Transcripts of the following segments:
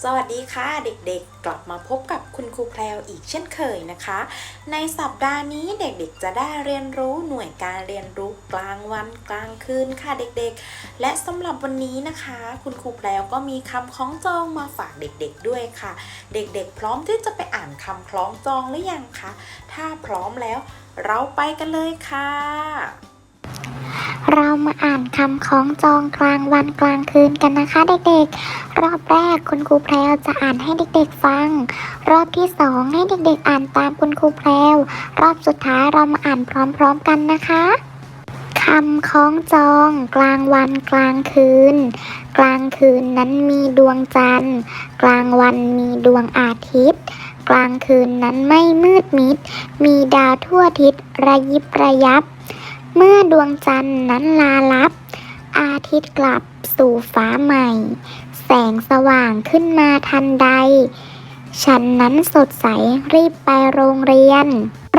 สวัสดีค่ะเด็กๆ กลับมาพบกับคุณครูแพรวอีกเช่นเคยนะคะ ในสัปดาห์นี้เด็กๆ จะได้เรียนรู้หน่วยการเรียนรู้กลางวันกลางคืนค่ะเด็กๆ และสำหรับวันนี้นะคะ คุณครูแพรวก็มีคำคล้องจองมาฝากเด็กๆด้วยค่ะ เด็กๆ พร้อมที่จะไปอ่านคำคล้องจองหรือยังคะถ้าพร้อมแล้ว เราไปกันเลยค่ะ เรามาอ่านคำคล้องจองกลางวันกลางคืนกันนะคะเด็กๆ รอบแรกคุณครูแพรวจะอ่านให้เด็กๆฟัง รอบที่สองให้เด็กๆ อ่านตามคุณครูแพรวรอบสุดท้ายเรามาอ่านพร้อมๆกันนะคะคำคล้องจองกลางวันกลางคืน กลางคืนนั้นมีดวงจันทร์ กลางวันมีดวงอาทิตย์ กลางคืนนั้นไม่มืดมิด มีดาวทั่วทิศระยิบระยับ เมื่อดวงจันทร์นั้นลาลับ อาทิตย์กลับสู่ฟ้าใหม่ แสงสว่างขึ้นมาทันใด ฉันนั้นสดใสรีบไปโรงเรียน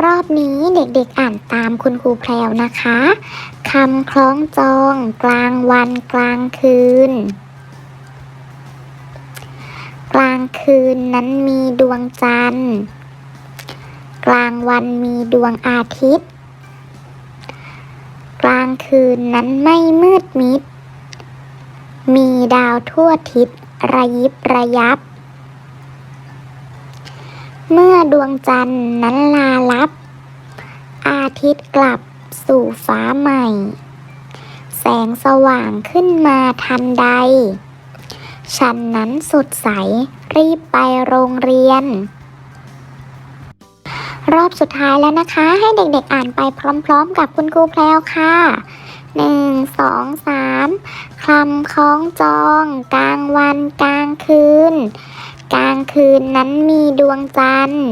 รอบนี้เด็กๆอ่านตามคุณครูแพรวนะคะคำคล้องจองกลางวันกลางคืน กลางคืนนั้นมีดวงจันทร์ กลางวันมีดวงอาทิตย์างคืนนั้นไม่มืดมิด มีดาวทั่วทิศระยิบระยับ เมื่อดวงจันทร์นั้นลาลับ อาทิตย์กลับสู่ฟ้าใหม่ แสงสว่างขึ้นมาทันใด ฉันนั้นสดใสรีบไปโรงเรียน รอบสุดท้ายแล้วนะคะ ให้เด็กๆอ่านไปพร้อมๆ กับคุณครูแพรวค่ะหนึ่งสองสามคำคล้องจอง กลางวันกลางคืน กลางคืนนั้นมีดวงจันทร์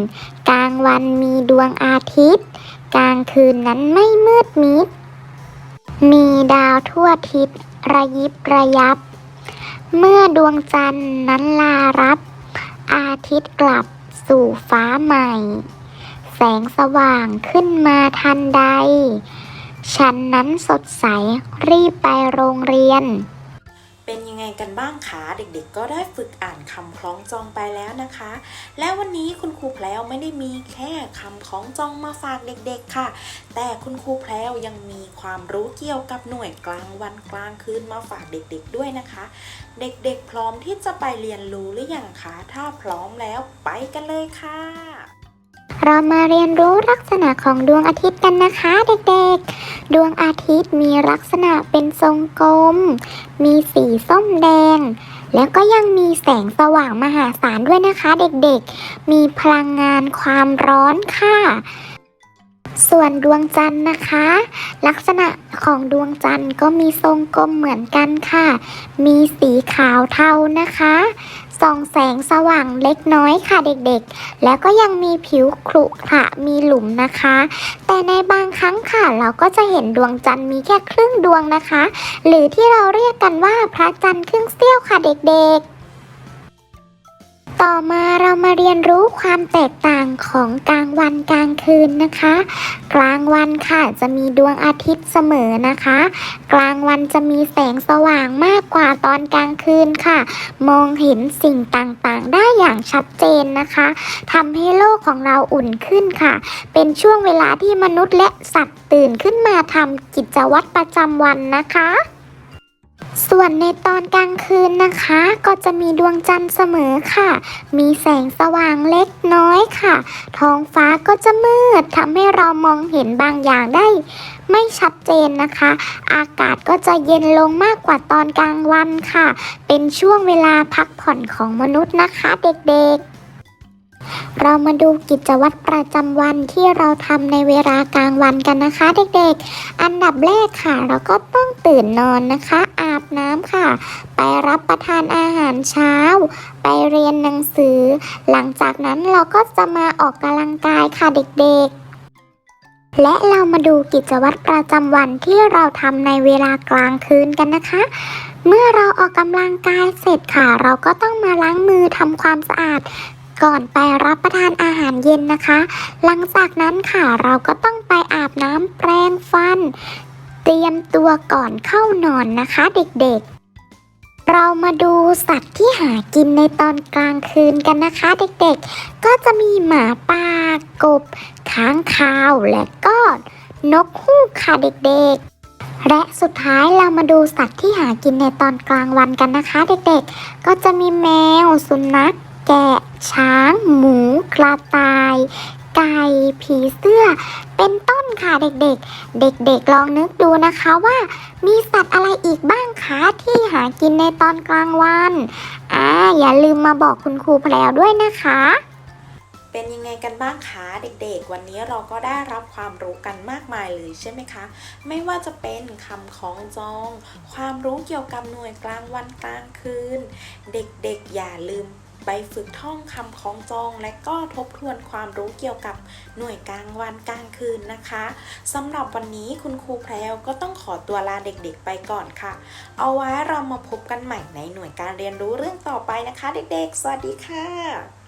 กลางวันมีดวงอาทิตย์ กลางคืนนั้นไม่มืดมิด มีดาวทั่วทิศระยิบระยับ เมื่อดวงจันทร์นั้นลารับ อาทิตย์กลับสู่ฟ้าใหม่ แสงสว่างขึ้นมาทันใด ฉันนั้นสดใสรีบไปโรงเรียน เป็นยังไงกันบ้างคะเด็กๆ ก็ได้ฝึกอ่านคำคล้องจองไปแล้วนะคะ และวันนี้คุณครูแพลวไม่ได้มีแค่คำคล้องจองมาฝากเด็กๆค่ะ แต่คุณครูแพลวยังมีความรู้เกี่ยวกับหน่วยกลางวันกลางคืนมาฝากเด็กๆ ด้วยนะคะ เด็กๆ พร้อมที่จะไปเรียนรู้หรือยังคะ ถ้าพร้อมแล้วไปกันเลยค่ะ เรามาเรียนรู้ลักษณะของดวงอาทิตย์กันนะคะเด็กๆ ดวงอาทิตย์มีลักษณะเป็นทรงกลม มีสีส้มแดง แล้วก็ยังมีแสงสว่างมหาศาลด้วยนะคะเด็กๆ มีพลังงานความร้อนค่ะ ส่วนดวงจันทร์นะคะ ลักษณะของดวงจันทร์ก็มีทรงกลมเหมือนกันค่ะ มีสีขาวเทานะคะส่องแสงสว่างเล็กน้อยค่ะเด็กๆ แล้วก็ยังมีผิวขรุขระมีหลุมนะคะ แต่ในบางครั้งค่ะ เราก็จะเห็นดวงจันทร์มีแค่ครึ่งดวงนะคะ หรือที่เราเรียกกันว่าพระจันทร์ครึ่งเสี้ยวค่ะเด็กๆ ต่อมาเรามาเรียนรู้ความแตกต่างของกลางวันกลางคืนนะคะ กลางวันค่ะจะมีดวงอาทิตย์เสมอนะคะ กลางวันจะมีแสงสว่างมากกว่าตอนกลางคืนค่ะ มองเห็นสิ่งต่างๆ ได้อย่างชัดเจนนะคะทำให้โลกของเราอุ่นขึ้นค่ะ เป็นช่วงเวลาที่มนุษย์และสัตว์ตื่นขึ้นมาทำกิจวัตรประจำวันนะคะ ส่วนในตอนกลางคืนนะคะ ก็จะมีดวงจันทร์เสมอค่ะ มีแสงสว่างเล็กน้อยค่ะ ท้องฟ้าก็จะมืดทำให้เรามองเห็นบางอย่างได้ ไม่ชัดเจนนะคะ อากาศก็จะเย็นลงมากกว่าตอนกลางวันค่ะ เป็นช่วงเวลาพักผ่อนของมนุษย์นะคะเด็กๆเรามาดูกิจวัตรประจำวันที่เราทำในเวลากลางวันกันนะคะ เด็กๆ อันดับแรกค่ะ เราก็ต้องตื่นนอนนะคะ น้ำค่ะ ไปรับประทานอาหารเช้า ไปเรียนหนังสือ หลังจากนั้นเราก็จะมาออกกำลังกายค่ะเด็กๆ และเรามาดูกิจวัตรประจำวันที่เราทำในเวลากลางคืนกันนะคะเมื่อเราออกกำลังกายเสร็จค่ะ เราก็ต้องมาล้างมือทำความสะอาด ก่อนไปรับประทานอาหารเย็นนะคะ หลังจากนั้นค่ะเราก็ต้องไปอาบน้ำแปรงฟัน เตรียมตัวก่อนเข้านอนนะคะเด็กๆ เรามาดูสัตว์ที่หากินในตอนกลางคืนกันนะคะเด็กๆ ก็จะมีหมาป่ากบค้างคาวและก็นกฮูกค่ะเด็กๆ และสุดท้ายเรามาดูสัตว์ที่หากินในตอนกลางวันกันนะคะเด็กๆ ก็จะมีแมว สุนัข แกะ ช้าง หมู กระต่าย ไก่ ผีเสื้อ เป็นต้น ค่ะเด็กๆ เด็กๆลองนึกดูนะคะว่า มีสัตว์อะไรอีกบ้างคะที่หากินในตอนกลางวันอ่าอย่าลืมมาบอกคุณครูแพรวด้วยนะคะ เป็นยังไงกันบ้างคะเด็กๆ วันนี้เราก็ได้รับความรู้กันมากมายเลยใช่ไหมคะ ไม่ว่าจะเป็นคำของจอง ความรู้เกี่ยวกับหน่วยกลางวันกลางคืน เด็กๆ อย่าลืม ไปฝึกท่องคำของจอง และก็ทบทวนความรู้เกี่ยวกับหน่วยกลางวันกลางคืนนะคะสำหรับวันนี้คุณครูแพรวก็ต้องขอตัวลาเด็กๆไปก่อนค่ะ เอาไว้เรามาพบกันใหม่ในหน่วยการเรียนรู้เรื่องต่อไปนะคะ เด็กๆ สวัสดีค่ะ